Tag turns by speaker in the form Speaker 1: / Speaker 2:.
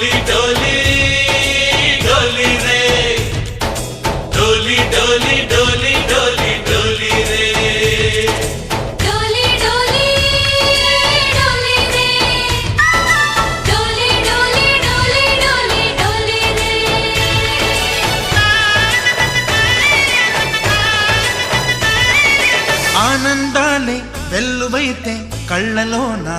Speaker 1: డోలి డోలి డోలి రే డోలి డోలి డోలి డోలి డోలి రే
Speaker 2: డోలి డోలి డోలి రే డోలి డోలి డోలి డోలి డోలి రే
Speaker 3: ఆనందాలే వెల్లువైతే కళ్ళలోనా